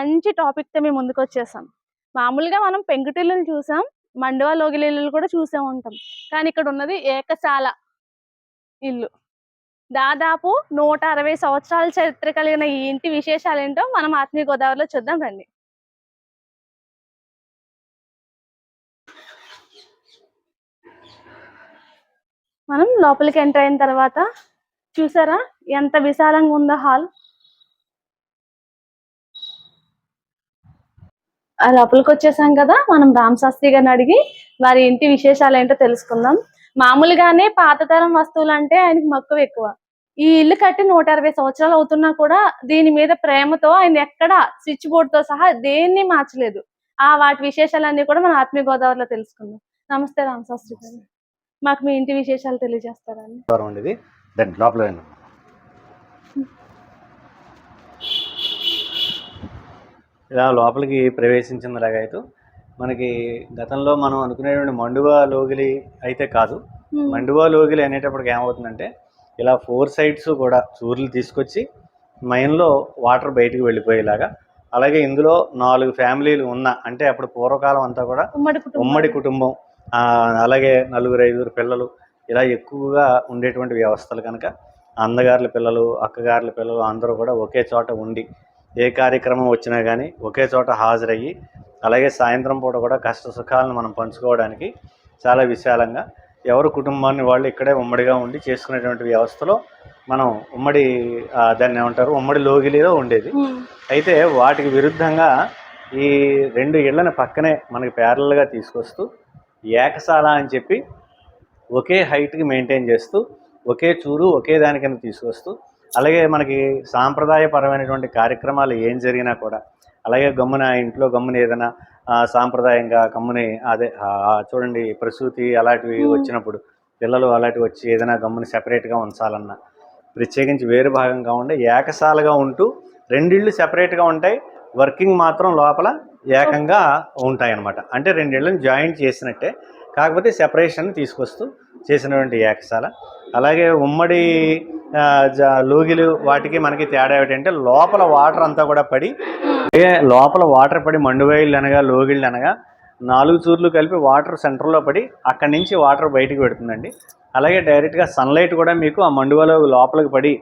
మంచి టాపిక్తో మేము ముందుకు వచ్చేసాం మామూలుగా మనం పెంకుటిల్లులు చూసాం మండువా లోగిలిల్లు కూడా చూసే ఉంటాం. కానీ ఇక్కడ ఉన్నది ఏకశాల ఇల్లు. దాదాపు నూట అరవై సంవత్సరాల చరిత్ర కలిగిన ఈ ఇంటి విశేషాలు ఏంటో మనం ఆత్మీయ గోదావరిలో చూద్దాం రండి. మనం లోపలికి ఎంటర్ అయిన తర్వాత చూసారా? ఎంత విశాలంగా ఉందో హాల్. లోపలికి వచ్చేసాం కదా మనం రామ్ శాస్త్రి గారిని అడిగి వారి ఇంటి విశేషాలు ఏంటో తెలుసుకుందాం. మామూలుగానే పాతతరం వస్తువులు అంటే ఆయనకి మక్కువ ఎక్కువ. ఈ ఇల్లు కట్టి నూట అరవై సంవత్సరాలు అవుతున్నా కూడా దీని మీద ప్రేమతో ఆయన ఎక్కడ స్విచ్ బోర్డ్తో సహా దేన్ని మార్చలేదు. ఆ వాటి విశేషాలన్నీ కూడా మన ఆత్మీయ గోదావరిలో తెలుసుకుందాం. నమస్తే రామ్ శాస్త్రి గారు. మాకు మీ ఇంటి విశేషాలు తెలియజేస్తారా లోపల ఇలా లోపలికి ప్రవేశించిందిలాగైతే మనకి గతంలో మనం అనుకునేటువంటి మండువా లోగిలి అయితే కాదు. మండువా లోగిలి అనేటప్పటికి ఏమవుతుందంటే ఇలా ఫోర్ సైడ్స్ కూడా చూర్లు తీసుకొచ్చి మైన్లో వాటర్ బయటికి వెళ్ళిపోయేలాగా అలాగే ఇందులో నాలుగు ఫ్యామిలీలు ఉన్న అంటే అప్పుడు పూర్వకాలం అంతా కూడా ఉమ్మడి కుటుంబం అలాగే నలుగురు ఐదుగురు పిల్లలు ఇలా ఎక్కువగా ఉండేటువంటి వ్యవస్థలు కనుక అన్నగారుల పిల్లలు అక్కగారుల పిల్లలు అందరూ కూడా ఒకే చోట ఉండి ఏ కార్యక్రమం వచ్చినా కానీ ఒకే చోట హాజరయ్యి అలాగే సాయంత్రం పూట కూడా కష్ట సుఖాలను మనం పంచుకోవడానికి చాలా విశాలంగా ఎవరు కుటుంబాన్ని వాళ్ళు ఇక్కడే ఉమ్మడిగా ఉండి చేసుకునేటువంటి వ్యవస్థలో మనం ఉమ్మడి దాన్ని ఏమంటారు ఉమ్మడి లోగిలిలో ఉండేది. అయితే వాటికి విరుద్ధంగా ఈ రెండు ఇళ్ళను పక్కనే మనకి ప్యారల్గా తీసుకొస్తూ ఏకశాల అని చెప్పి ఒకే హైట్కి మెయింటైన్ చేస్తూ ఒకే చూరు ఒకే దాని కింద తీసుకొస్తూ అలాగే మనకి సాంప్రదాయపరమైనటువంటి కార్యక్రమాలు ఏం జరిగినా కూడా అలాగే గమ్మున ఇంట్లో గమ్మున ఏదైనా సాంప్రదాయంగా గమ్ముని అదే చూడండి ప్రసూతి అలాంటివి. వచ్చినప్పుడు పిల్లలు అలాంటివి వచ్చి ఏదైనా గమ్ముని సెపరేట్గా ఉంచాలన్నా ప్రత్యేకించి వేరు భాగంగా ఉండే ఏకశాలగా ఉంటూ రెండిళ్ళు సెపరేట్గా ఉంటాయి వర్కింగ్ మాత్రం లోపల ఏకంగా ఉంటాయి అన్నమాట అంటే రెండిళ్ళని జాయింట్ చేసినట్టే కాకపోతే సెపరేషన్ తీసుకొస్తూ చేసినటువంటి ఏకశాల అలాగే ఉమ్మడి లూగిలు లోగిలు వాటికి మనకి తేడా ఏమిటంటే లోపల వాటర్ అంతా కూడా పడి లోపల వాటర్ పడి మండువాయిళ్ళు అనగా లోగిళ్ళు అనగా నాలుగు చూర్లు కలిపి వాటర్ సెంటర్లో పడి అక్కడి నుంచి వాటర్ బయటికి పెడుతుందండి అలాగే డైరెక్ట్గా సన్లైట్ కూడా మీకు ఆ మండువలో లోపలికి పడి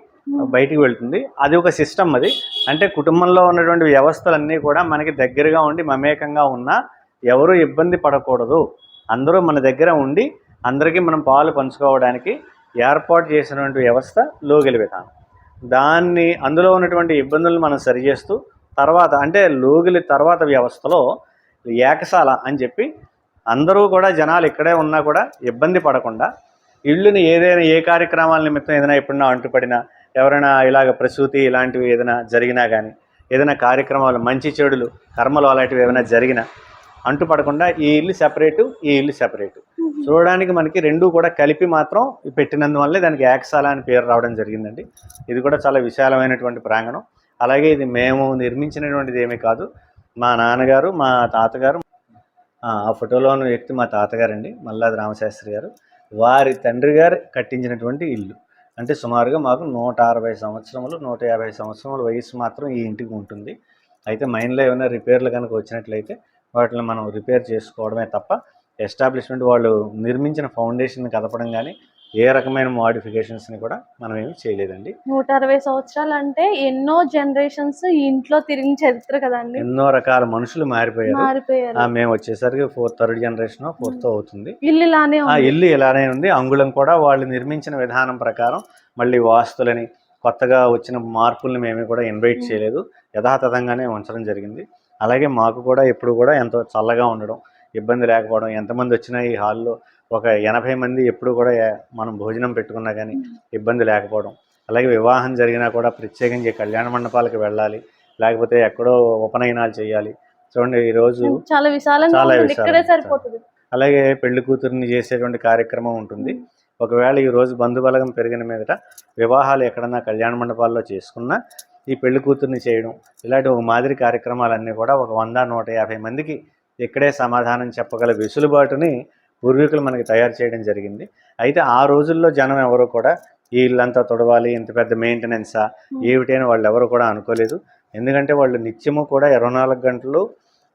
బయటికి వెళ్తుంది. అది ఒక సిస్టమ్ అది. అంటే కుటుంబంలో ఉన్నటువంటి వ్యవస్థలన్నీ కూడా మనకి దగ్గరగా ఉండి మమేకంగా ఉన్నా ఎవరు ఇబ్బంది పడకూడదు. అందరూ మన దగ్గర ఉండి అందరికీ మనం పాలు పంచుకోవడానికి ఏర్పాటు చేసినటువంటి వ్యవస్థ లోగిలి విధానం. దాన్ని అందులో ఉన్నటువంటి ఇబ్బందులను మనం సరిచేస్తూ తర్వాత అంటే లోగిలి తర్వాత వ్యవస్థలో ఏకశాల అని చెప్పి అందరూ కూడా జనాలు ఇక్కడే ఉన్నా కూడా ఇబ్బంది పడకుండా ఇళ్ళుని ఏదైనా ఏ కార్యక్రమాల నిమిత్తం ఏదైనా ఎప్పుడైనా అంటుపడినా ఎవరైనా ఇలాగ ప్రసూతి ఇలాంటివి ఏదైనా జరిగినా కానీ ఏదైనా కార్యక్రమాలు మంచి చెడులు కర్మలు అలాంటివి ఏమైనా జరిగినా అంటుపడకుండా ఈ ఇల్లు సెపరేటు ఈ ఇల్లు సెపరేటు చూడడానికి మనకి రెండు కూడా కలిపి మాత్రం పెట్టినందువల్లే దానికి యాక్సాల అని పేరు రావడం జరిగిందండి. ఇది కూడా చాలా విశాలమైనటువంటి ప్రాంగణం. అలాగే ఇది మేము నిర్మించినటువంటిది ఏమీ కాదు. మా నాన్నగారు మా తాతగారు ఆ ఆ ఫోటోలో ఉన్న వ్యక్తి మా తాతగారండి మల్లాది రామశాస్త్రి గారు. వారి తండ్రి గారు కట్టించినటువంటి ఇల్లు. అంటే సుమారుగా మాకు నూట అరవై సంవత్సరములు నూట యాభై సంవత్సరముల వయసు మాత్రం ఈ ఇంటికి ఉంటుంది. అయితే మైన్లో ఏమైనా రిపేర్లు కనుక వచ్చినట్లయితే వాటిని మనం రిపేర్ చేసుకోవడమే తప్ప ఎస్టాబ్లిష్మెంట్ వాళ్ళు నిర్మించిన ఫౌండేషన్ కదపడం కానీ ఏ రకమైన మోడిఫికేషన్స్ని కూడా మనం ఏమి చేయలేదండి. నూట అరవై సంవత్సరాలు అంటే ఎన్నో జనరేషన్స్ ఇంట్లో తిరిగిన చరిత్ర కదండి. ఎన్నో రకాల మనుషులు మారిపోయారు. మారిపోయారు. ఆ, మేము వచ్చేసరికి ఫోర్త్ థర్డ్ జనరేషన్ ఫోర్త్ అవుతుంది. ఇల్లు ఇలానే ఇల్లు ఇలానే ఉంది. అంగుళం కూడా వాళ్ళు నిర్మించిన విధానం ప్రకారం మళ్ళీ వాస్తులని కొత్తగా వచ్చిన మార్పుల్ని మేము కూడా ఇన్వైట్. చేయలేదు. యథాతథంగానే ఉంచడం జరిగింది. అలాగే మాకు కూడా ఎప్పుడు కూడా ఎంతో చల్లగా ఉండడం ఇబ్బంది లేకపోవడం ఎంతమంది వచ్చినా ఈ హాల్లో ఒక ఎనభై మంది ఎప్పుడు కూడా మనం భోజనం పెట్టుకున్నా కానీ ఇబ్బంది లేకపోవడం. అలాగే వివాహం జరిగినా కూడా ప్రత్యేకించి కళ్యాణ మండపాలకు వెళ్ళాలి. లేకపోతే ఎక్కడో ఉపనయనాలు చేయాలి. చూడండి ఈరోజు చాలా ఇక్కడే విశాలంగా. సరిపోతుంది. అలాగే పెళ్ళి కూతుర్ని చేసేటువంటి కార్యక్రమం ఉంటుంది. ఒకవేళ ఈ రోజు బంధుబలగం పెరిగిన మీదట వివాహాలు ఎక్కడన్నా కళ్యాణ మండపాల్లో చేసుకున్నా ఈ పెళ్ళి కూతుర్ని చేయడం ఇలాంటి ఒక మాదిరి కార్యక్రమాలన్నీ కూడా ఒక వంద నూట యాభై మందికి ఇక్కడే సమాధానం చెప్పగల వెసులుబాటుని పూర్వీకులు మనకి తయారు చేయడం జరిగింది. అయితే ఆ రోజుల్లో జనం ఎవరు కూడా ఈ ఇల్లంతా తొడవాలి ఇంత పెద్ద మెయింటెనెన్సా ఏమిటని వాళ్ళు ఎవరు కూడా అనుకోలేదు. ఎందుకంటే వాళ్ళు నిత్యము కూడా ఇరవై నాలుగు గంటలు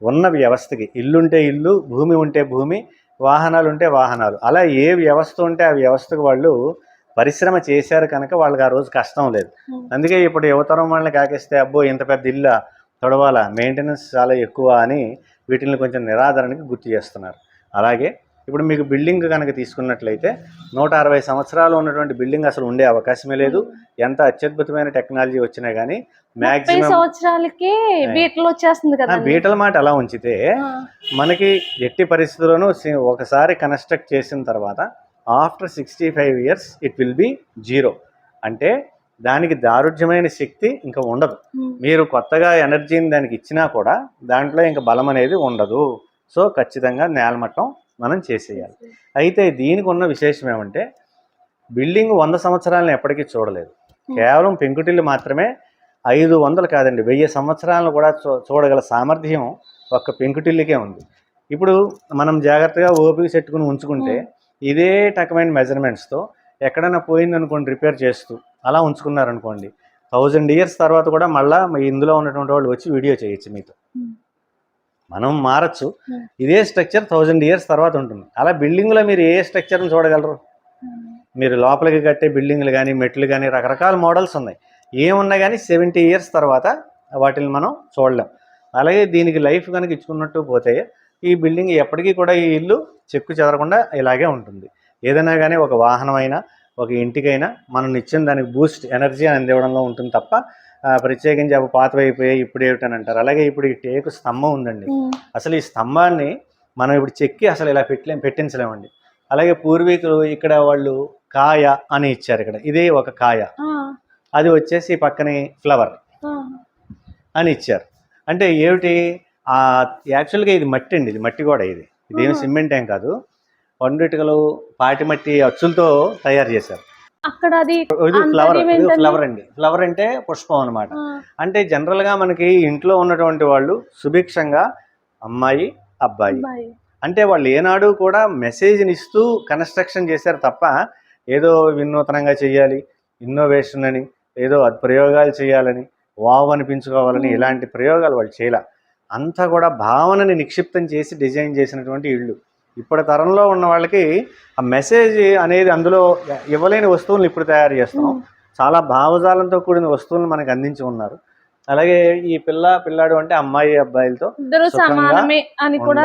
ఉన్న వ్యవస్థకి ఇల్లుంటే ఇల్లు భూమి ఉంటే భూమి వాహనాలు ఉంటే వాహనాలు. అలా ఏ వ్యవస్థ ఉంటే ఆ వ్యవస్థకు వాళ్ళు పరిశ్రమ చేశారు కనుక వాళ్ళకి ఆ రోజు కష్టం లేదు. అందుకే ఇప్పుడు యువతరం వాళ్ళని కాకేస్తే అబ్బో ఇంత పెద్ద ఇల్లు తొడవాలా మెయింటెనెన్స్ చాలా ఎక్కువ అని వీటిని కొంచెం నిరాదరణకి గుర్తు చేస్తున్నారు. అలాగే ఇప్పుడు మీకు బిల్డింగ్ కనుక తీసుకున్నట్లయితే నూట అరవై సంవత్సరాలు ఉన్నటువంటి బిల్డింగ్ అసలు ఉండే అవకాశమే లేదు. ఎంత అత్యద్భుతమైన టెక్నాలజీ వచ్చినా కానీ మ్యాక్సిమం సంవత్సరాలకి బీటలు వచ్చేస్తుంది కదా బీటల మాట అలా ఉంచితే మనకి ఎట్టి పరిస్థితుల్లోనూ ఒకసారి కన్స్ట్రక్ట్ చేసిన తర్వాత after sixty five years it will be zero. అంటే దానికి దారుఢ్యమైన శక్తి ఇంకా ఉండదు. మీరు కొత్తగా ఎనర్జీని దానికి ఇచ్చినా కూడా దాంట్లో ఇంకా బలం అనేది ఉండదు. సో ఖచ్చితంగా నేలమట్టం మనం చేసేయాలి. అయితే దీనికి ఉన్న విశేషం ఏమంటే బిల్డింగ్ వంద సంవత్సరాలను ఎప్పటికీ చూడలేదు. కేవలం పెంకుటిల్లు మాత్రమే ఐదు వందలు కాదండి వెయ్యి సంవత్సరాలను కూడా చూ చూడగల సామర్థ్యం ఒక్క పెంకుటిల్లుకే ఉంది. ఇప్పుడు మనం జాగ్రత్తగా ఓపిక చెట్టుకుని ఉంచుకుంటే ఇదే రకమైన మెజర్మెంట్స్తో ఎక్కడైనా పోయిందనుకోండి రిపేర్ చేస్తూ అలా ఉంచుకున్నారనుకోండి థౌజండ్ ఇయర్స్ తర్వాత కూడా మళ్ళీ ఇందులో ఉన్నటువంటి వాళ్ళు వచ్చి వీడియో చేయొచ్చు మీతో. మనం మారచ్చు. ఇదే స్ట్రక్చర్ థౌజండ్ ఇయర్స్ తర్వాత ఉంటుంది. అలా బిల్డింగ్లో మీరు ఏ స్ట్రక్చర్ని చూడగలరు? మీరు లోపలికి కట్టే బిల్డింగ్లు కానీ మెట్లు కానీ రకరకాల మోడల్స్ ఉన్నాయి. ఏమున్నా కానీ సెవెంటీ ఇయర్స్ తర్వాత వాటిని మనం చూడలేం. అలాగే దీనికి లైఫ్ కనుక ఇచ్చుకున్నట్టు పోతే ఈ బిల్డింగ్ ఎప్పటికీ కూడా ఈ ఇల్లు చెక్కు చెదరకుండా ఇలాగే ఉంటుంది. ఏదైనా కానీ ఒక వాహనం అయినా ఒక ఇంటికైనా మనం నిత్యం దానికి బూస్ట్ ఎనర్జీ అందివ్వడంలో ఉంటుంది తప్ప ప్రత్యేకించి అవి పాతవైపోయాయి ఇప్పుడు ఏమిటని అంటారు. అలాగే ఇప్పుడు ఈ టేకు స్తంభం ఉందండి. అసలు ఈ స్తంభాన్ని మనం ఇప్పుడు చెక్కి అసలు ఇలా పెట్టలేం పెట్టించలేమండి. అలాగే పూర్వీకులు ఇక్కడ వాళ్ళు కాయ అని ఇచ్చారు ఇక్కడ. ఇదే ఒక కాయ. అది వచ్చేసి పక్కనే ఫ్లవర్ అని ఇచ్చారు. అంటే ఏమిటి? యాక్చువల్గా ఇది మట్టి అండి ఇది మట్టి కూడా ఇది. ఇదేమి. సిమెంట్ ఏం కాదు. పండుటికలు పాటి మట్టి అచ్చులతో తయారు చేశారు. అక్కడ అది ఫ్లవర్? ఫ్లవర్ అండి. ఫ్లవర్ అంటే పుష్పం అన్నమాట. ఆ, అంటే జనరల్గా మనకి ఇంట్లో ఉన్నటువంటి వాళ్ళు సుభిక్షంగా అమ్మాయి అబ్బాయి. అంటే వాళ్ళు ఏనాడు కూడా మెసేజ్ని ఇస్తూ కన్స్ట్రక్షన్ చేశారు తప్ప ఏదో వినూతనంగా చేయాలి ఇన్నోవేషన్ అని ఏదో ప్రయోగాలు చేయాలని వావ్ అనిపించుకోవాలని. ఇలాంటి ప్రయోగాలు వాళ్ళు చేయలే. అంతా కూడా భావనని నిక్షిప్తం చేసి డిజైన్ చేసినటువంటి ఇళ్ళు. ఇప్పటి తరంలో ఉన్న వాళ్ళకి ఆ మెసేజ్ అనేది అందులో ఇవ్వలేని వస్తువులను ఇప్పుడు తయారు చేస్తాం ఉమ్. చాలా భావజాలంతో కూడిన వస్తువులను మనకు అందించి ఉన్నారు. అలాగే ఈ పిల్ల పిల్లాడు అంటే అమ్మాయి అబ్బాయిలతో సమానమే అని కూడా.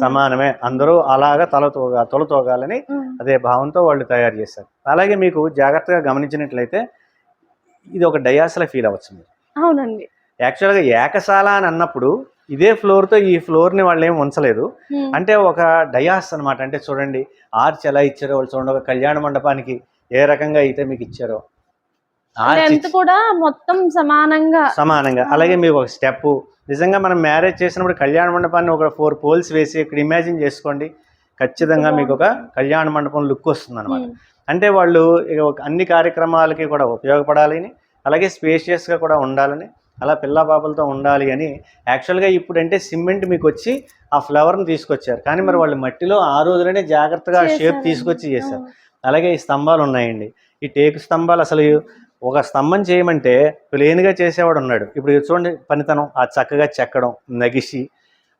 సమానమే. అందరూ అలాగా తలతోగా తొలతోగాలని ఉమ్. అదే భావంతో వాళ్ళు తయారు చేశారు. అలాగే మీకు జాగ్రత్తగా గమనించినట్లయితే ఇది ఒక డయాస్లా ఫీల్ అవ్వచ్చు మీరు. అవునండి. యాక్చువల్గా ఏకశాల అని అన్నప్పుడు ఇదే ఫ్లోర్తో ఈ ఫ్లోర్ని వాళ్ళు ఏమి ఉంచలేదు. ఉమ్. అంటే ఒక డయాస్ అన్నమాట. అంటే చూడండి ఆర్చ్ ఎలా ఇచ్చారో వాళ్ళు చూడండి. ఒక కళ్యాణ మండపానికి ఏ రకంగా అయితే మీకు ఇచ్చారో. లెంత్ కూడా మొత్తం సమానంగా. సమానంగా. అలాగే మీకు ఒక స్టెప్ నిజంగా మనం మ్యారేజ్ చేసినప్పుడు కళ్యాణ మండపాన్ని ఒక ఫోర్ పోల్స్ వేసి ఇక్కడ ఇమాజిన్ చేసుకోండి. ఖచ్చితంగా మీకు ఒక కళ్యాణ మండపం లుక్ వస్తుంది అనమాట. అంటే వాళ్ళు అన్ని కార్యక్రమాలకి కూడా ఉపయోగపడాలని అలాగే స్పేషియస్గా కూడా ఉండాలని అలా పిల్ల పాపలతో ఉండాలి అని యాక్చువల్గా ఇప్పుడంటే సిమెంట్ మీకు వచ్చి ఆ ఫ్లవర్ని తీసుకొచ్చారు. కానీ మరి వాళ్ళు మట్టిలో ఆ రోజులోనే జాగ్రత్తగా షేప్ చేశారండి. తీసుకొచ్చి చేశారు. అలాగే ఈ స్తంభాలు ఉన్నాయండి. ఈ టేకు స్తంభాలు అసలు ఒక స్తంభం చేయమంటే ప్లేన్గా చేసేవాడు ఉన్నాడు. ఇప్పుడు చూడండి పనితనం. ఆ చక్కగా చెక్కడం నగిసి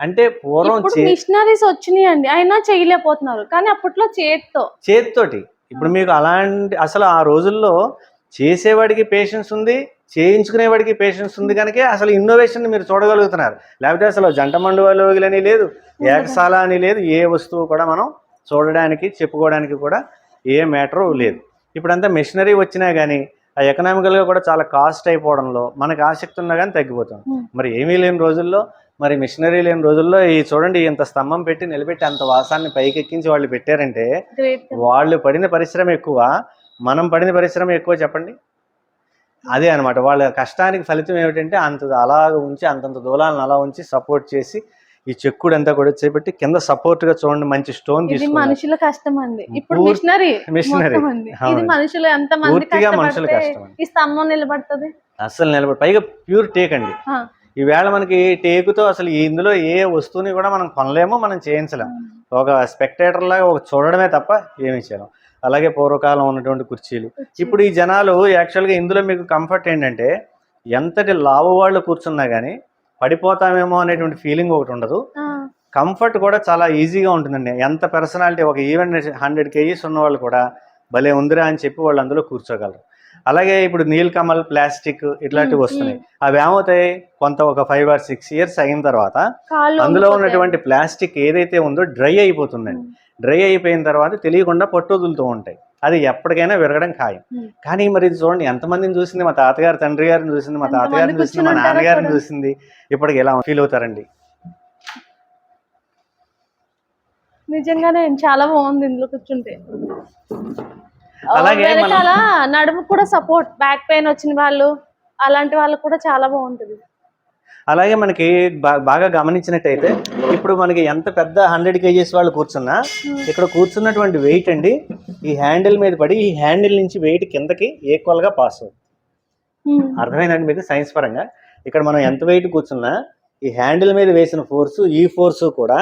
అంటే పూర్వం మిషనరీస్ వచ్చినాయి అండి అయినా చేయలేకపోతున్నారు. కానీ అప్పట్లో చేతితో. చేతితోటి. ఇప్పుడు మీకు అలాంటి అసలు ఆ రోజుల్లో చేసేవాడికి పేషెన్స్ ఉంది చేయించుకునేవాడికి పేషెన్స్ ఉంది కనుక అసలు ఇన్నోవేషన్ మీరు చూడగలుగుతున్నారు. లేకపోతే అసలు జంట మండువలోగిలని లేదు ఏకశాల అని లేదు ఏ వస్తువు కూడా మనం చూడడానికి చెప్పుకోవడానికి కూడా ఏ మ్యాటరు లేదు. ఇప్పుడంతా మెషినరీ వచ్చినా కానీ ఆ ఎకనామికల్గా కూడా చాలా కాస్ట్ అయిపోవడంలో మనకు ఆసక్తి ఉన్నా కానీ తగ్గిపోతుంది. మరి ఏమీ లేని రోజుల్లో మరి మిషనరీ లేని రోజుల్లో ఈ చూడండి ఇంత స్తంభం పెట్టి నిలబెట్టి అంత వాసాన్ని పైకెక్కించి వాళ్ళు పెట్టారంటే వాళ్ళు పడిన పరిశ్రమ ఎక్కువ మనం పడిన పరిశ్రమ ఎక్కువ చెప్పండి? అదే అనమాట వాళ్ళ కష్టానికి ఫలితం ఏమిటంటే అంత అలాగ ఉంచి అంతంత దూలాలను అలా ఉంచి సపోర్ట్ చేసి ఈ చెక్కుడు అంతా కూడా చేపట్టి కింద సపోర్ట్గా చూడండి మంచి స్టోన్ మనుషుల కష్టం అండి. ఇప్పుడు మిషనరీ. ఇది. మనుషులు ఎంత మంది పూర్తిగా మనుషుల కష్టపడితే కష్టం. ఈ స్తంభం నిలబడుతుంది? అస్సలు నిలబడి పైగా ప్యూర్ టేక్ అండి. ఆ. ఈవేళ మనకి టేకుతో అసలు ఇందులో ఏ వస్తువుని కూడా మనం కొనలేము మనం చేయించలేము ఒక స్పెక్టేటర్ లాగా ఒక చూడడమే తప్ప ఏమి చేయలేం. అలాగే పూర్వకాలం ఉన్నటువంటి కుర్చీలు. ఇప్పుడు ఈ జనాలు యాక్చువల్గా ఇందులో మీకు కంఫర్ట్ ఏంటంటే ఎంతటి లావు వాళ్ళు కూర్చున్నా కానీ పడిపోతామేమో అనేటువంటి ఫీలింగ్ ఒకటి ఉండదు. కంఫర్ట్ కూడా చాలా ఈజీగా ఉంటుందండి. ఎంత పర్సనాలిటీ ఒక ఈవెన్ హండ్రెడ్ కేజీస్ ఉన్న వాళ్ళు కూడా భలే ఉందిరా అని చెప్పి వాళ్ళు అందులో కూర్చోగలరు. అలాగే ఇప్పుడు నీల్ కమల్ ప్లాస్టిక్ ఇట్లాంటివి వస్తున్నాయి. అవి ఏమవుతాయి? కొంత ఒక ఫైవ్ ఆర్ సిక్స్ ఇయర్స్ అయిన తర్వాత అందులో. ఉన్నటువంటి ప్లాస్టిక్ ఏదైతే ఉందో డ్రై అయిపోతుందండి. డ్రై అయిపోయిన తర్వాత తెలియకుండా పట్టు వదులుతూ ఉంటాయి. అది ఎప్పటికైనా విరగడం ఖాయం. కానీ మరి ఇది చూడండి ఎంతమందిని చూసింది? మా తాతగారు తండ్రి గారిని చూసింది మా తాతగారిని చూసింది మా నాన్నగారిని. చూసింది. ఇప్పటికి ఎలా ఫీల్ అవుతారండి? నిజంగానే చాలా బాగుంది ఇందులో కూర్చుంటే. అలాగే వెనకాల నడుము కూడా సపోర్ట్ బ్యాక్ పెయిన్ వచ్చిన వాళ్ళు అలాంటి వాళ్ళకు కూడా చాలా బాగుంటుంది. అలాగే మనకి బాగా గమనించినట్టయితే ఇప్పుడు మనకి ఎంత పెద్ద హండ్రెడ్ కేజీస్ వాళ్ళు కూర్చున్నా ఇక్కడ కూర్చున్నటువంటి వెయిట్ అండి ఈ హ్యాండిల్ మీద పడి ఈ హ్యాండిల్ నుంచి వెయిట్ కిందకి ఈక్వల్గా పాస్ అవుతుంది. అర్థమైందండి మీకు సైన్స్ పరంగా ఇక్కడ మనం ఎంత వెయిట్ కూర్చున్నా ఈ హ్యాండిల్ మీద వేసిన ఫోర్సు ఈ ఫోర్సు కూడా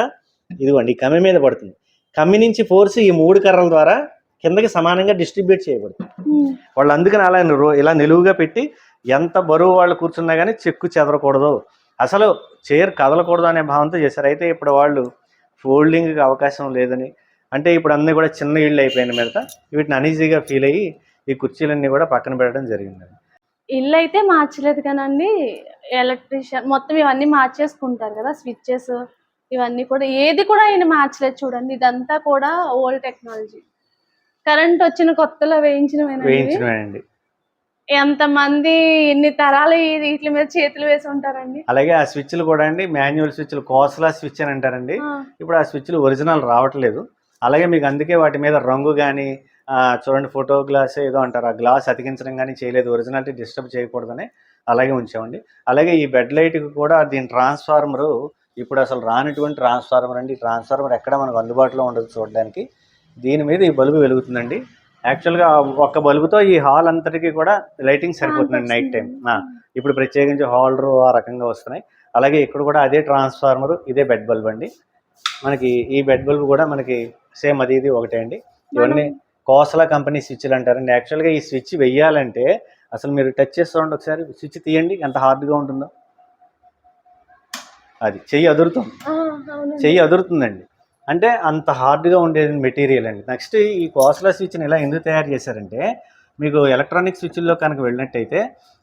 ఇదిగోండి ఈ కమ్మి మీద పడుతుంది కమ్మి నుంచి ఫోర్స్ ఈ మూడు కర్రల ద్వారా కిందకి సమానంగా డిస్ట్రిబ్యూట్ చేయబడుతుంది ఉమ్. వాళ్ళు అందుకని అలా ఇలా నిలువుగా పెట్టి ఎంత బరువు వాళ్ళు కూర్చున్నా కానీ చెక్కు చెదరకూడదు. అసలు చైర్ కదలకూడదు అనే భావంతో చేశారు. అయితే ఇప్పుడు వాళ్ళు ఫోల్డింగ్కి అవకాశం లేదని. అంటే ఇప్పుడు అన్నీ కూడా చిన్న ఇళ్ళు అయిపోయిన మీద వీటిని అనీజీగా ఫీల్ అయ్యి ఈ కుర్చీలన్నీ కూడా పక్కన పెట్టడం జరిగింది. ఇల్లు అయితే మార్చలేదు కానండి. ఎలక్ట్రీషియన్ మొత్తం ఇవన్నీ మార్చేసుకుంటారు కదా స్విచ్చెస్ ఇవన్నీ కూడా. ఏది కూడా ఆయన మార్చలేదు చూడండి. ఇదంతా కూడా ఓల్డ్ టెక్నాలజీ కరెంట్ వచ్చిన కొత్తలో వేయించినవేనండి వేయించడమేనండి ఎంతమంది ఇన్ని తరాలు వీటి మీద చేతులు వేసి ఉంటారండి? అలాగే ఆ స్విచ్లు కూడా అండి మాన్యువల్ స్విచ్లు కోస్లా స్విచ్ అని అంటారండి. ఇప్పుడు ఆ స్విచ్లు ఒరిజినల్ రావట్లేదు. అలాగే మీకు అందుకే వాటి మీద రంగు కానీ చూడండి ఫోటో గ్లాస్ ఏదో అంటారు ఆ గ్లాస్ అతికించడం కానీ చేయలేదు ఒరిజినాలిటీ డిస్టర్బ్ చేయకూడదని అలాగే ఉంచామండి. అలాగే ఈ బెడ్ లైట్కి కూడా దీని ట్రాన్స్ఫార్మరు ఇప్పుడు అసలు రానటువంటి ట్రాన్స్ఫార్మర్ అండి ఈ ట్రాన్స్ఫార్మర్ ఎక్కడ మనకు అందుబాటులో ఉండదు చూడడానికి. దీని మీద ఈ బల్బు వెలుగుతుందండి. యాక్చువల్గా ఒక్క బల్బుతో ఈ హాల్ అంతటికి కూడా లైటింగ్ సరిపోతుందండి నైట్ టైం ఇప్పుడు ప్రత్యేకించి హాల్డర్ ఆ రకంగా వస్తున్నాయి. అలాగే ఇక్కడ కూడా అదే ట్రాన్స్ఫార్మర్ ఇదే బెడ్ బల్బ్ అండి. మనకి ఈ బెడ్ బల్బ్ కూడా మనకి సేమ్ అది ఇది ఒకటే అండి. ఇవన్నీ కోసలా కంపెనీ స్విచ్లు అంటారండి. యాక్చువల్గా ఈ స్విచ్ వెయ్యాలంటే అసలు మీరు టచ్ చేస్తుండండి ఒకసారి స్విచ్ తీయండి. ఎంత హార్డ్గా ఉంటుందో. అది చెయ్యి అదురుతుంది. చెయ్యి అదురుతుందండి. అంటే అంత హార్డ్గా ఉండేది మెటీరియల్ అండి. నెక్స్ట్ ఈ కోస్లా స్విచ్ని ఇలా ఎందుకు తయారు చేశారంటే మీకు ఎలక్ట్రానిక్ స్విచ్ల్లో కనుక వెళ్ళినట్టయితే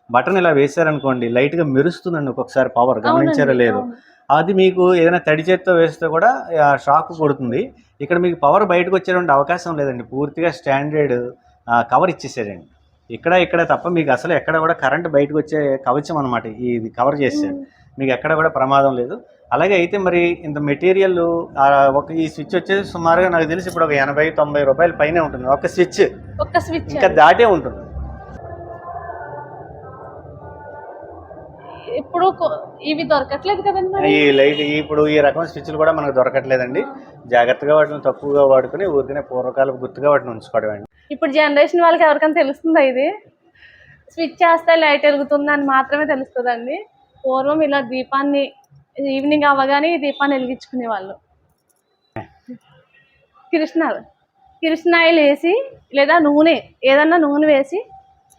బటన్ ఇలా వేశారనుకోండి లైట్గా మెరుస్తుందండి ఒక్కొక్కసారి పవర్ గమనించారో లేదు. అది మీకు ఏదైనా తడి చేత్తో వేస్తే కూడా షాక్ కొడుతుంది. ఇక్కడ మీకు పవర్ బయటకు వచ్చేటువంటి అవకాశం లేదండి. పూర్తిగా స్టాండర్డ్ కవర్ ఇచ్చేసాడండి. ఇక్కడ ఇక్కడ తప్ప మీకు అసలు ఎక్కడ కూడా కరెంట్ బయటకు వచ్చే కవచం అనమాట ఇది కవర్ చేసాడు మీకు ఎక్కడ కూడా ప్రమాదం లేదు. అలాగే అయితే మరి ఇంత మెటీరియల్ ఒక ఈ స్విచ్ వచ్చేసి సుమారుగా నాకు తెలిసి ఇప్పుడు ఒక ఎనభై తొంభై రూపాయల పైనే ఉంటుంది. ఒక స్విచ్. ఒక్క స్విచ్ ఇంకా దాటే ఉంటుంది. ఇప్పుడు ఇవి దొరకట్లేదు కదండి మరి? ఈ లైట్ ఇప్పుడు ఈ రకం స్విచ్లు కూడా మనకు దొరకట్లేదండి. జాగ్రత్తగా వాటిని తక్కువగా వాడుకుని ఊరికనే పూర్వకాలపు గుర్తుగా వాటిని ఉంచుకోవడం అండి. ఇప్పుడు జనరేషన్ వాళ్ళకి ఎవరికైనా తెలుస్తుందా ఇది? స్విచ్ చేస్తే లైట్ వెలుగుతుంది అని మాత్రమే తెలుస్తుందండి. పూర్వం ఇలా దీపాన్ని ఈవినింగ్ అవ్వగానే ఈ దీపాన్ని వెలిగించుకునే వాళ్ళు. కిరసనాలు కిరసనాయిలు వేసి లేదా నూనె ఏదన్నా నూనె వేసి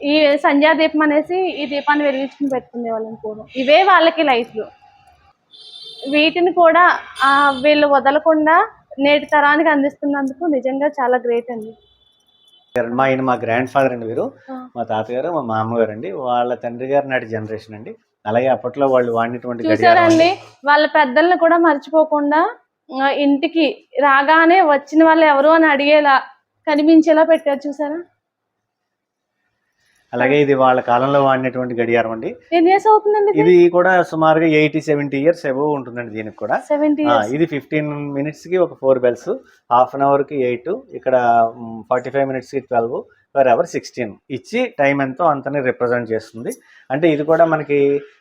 ఈ సంధ్యా దీపం అనేసి ఈ దీపాన్ని వెలిగించుకుని పెట్టుకునే వాళ్ళం పూర్వం ఇవే వాళ్ళకి లైట్లు వీటిని కూడా వీళ్ళు వదలకుండా నేటి తరానికి అందిస్తున్నందుకు నిజంగా చాలా గ్రేట్ అండి. మా ఆయన మా గ్రాండ్ ఫాదర్ అండి వీరు. మా తాతగారు మా మామగారు అండి. వాళ్ళ తండ్రి గారు నాటి జనరేషన్ అండి. అలాగే అప్పట్లో వాళ్ళు వాడినటువంటి చూసారండి వాళ్ళ పెద్దల్ని కూడా మర్చిపోకుండా ఇంటికి రాగానే వచ్చిన వాళ్ళు ఎవరు అని అడిగేలా కనిపించేలా పెట్టారు చూసారా? అలాగే ఇది వాళ్ళ కాలంలో వాడినటువంటి గడియారం అండి. ఇది? కూడా సుమారుగా ఎయిటీ సెవెంటీ ఇయర్స్ ఎబో ఉంటుందండి దీనికి కూడా. ఇది ఫిఫ్టీన్ మినిట్స్కి ఒక ఫోర్ బెల్స్ హాఫ్ అన్ అవర్కి ఎయిట్ ఇక్కడ ఫార్టీ ఫైవ్ మినిట్స్కి ట్వెల్వ్ పర్ అవర్ సిక్స్టీన్. ఇచ్చి టైం ఎంతో అంతని రిప్రజెంట్ చేస్తుంది. అంటే ఇది కూడా మనకి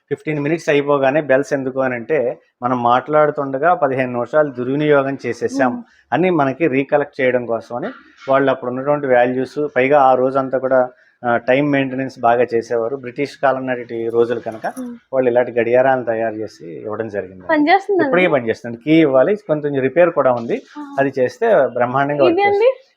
ఫిఫ్టీన్ మినిట్స్ అయిపోగానే బెల్స్ ఎందుకు అని అంటే మనం మాట్లాడుతుండగా పదిహేను నిమిషాలు దుర్వినియోగం చేసేసాం అని మనకి రీకలెక్ట్ చేయడం కోసం అని వాళ్ళు అప్పుడు ఉన్నటువంటి వాల్యూస్ పైగా ఆ రోజంతా కూడా టైం మెయింటెనెన్స్ బాగా చేసేవారు. బ్రిటిష్ కాలం నాటి రోజులు కనుక. వాళ్ళు ఇలాంటి గడియారాలను తయారు చేసి ఇవ్వడం జరిగింది. ఇప్పటికే పనిచేస్తుంది. కీ ఇవ్వాలి కొంచెం రిపేర్ కూడా ఉంది. అది చేస్తే బ్రహ్మాండంగా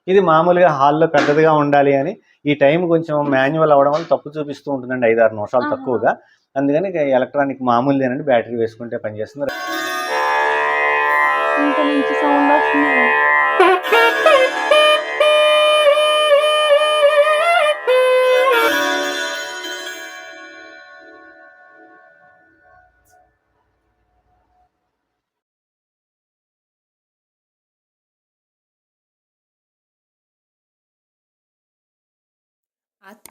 ఇది మామూలుగా హాల్లో పెద్దదిగా ఉండాలి అని ఈ టైం కొంచెం మాన్యువల్ అవ్వడం వల్ల తప్పు చూపిస్తూ ఉంటుందండి ఐదారు నిమిషాలు. తక్కువగా. అందుకని ఎలక్ట్రానిక్ మామూలుదేనండి బ్యాటరీ వేసుకుంటే పనిచేస్తుంది.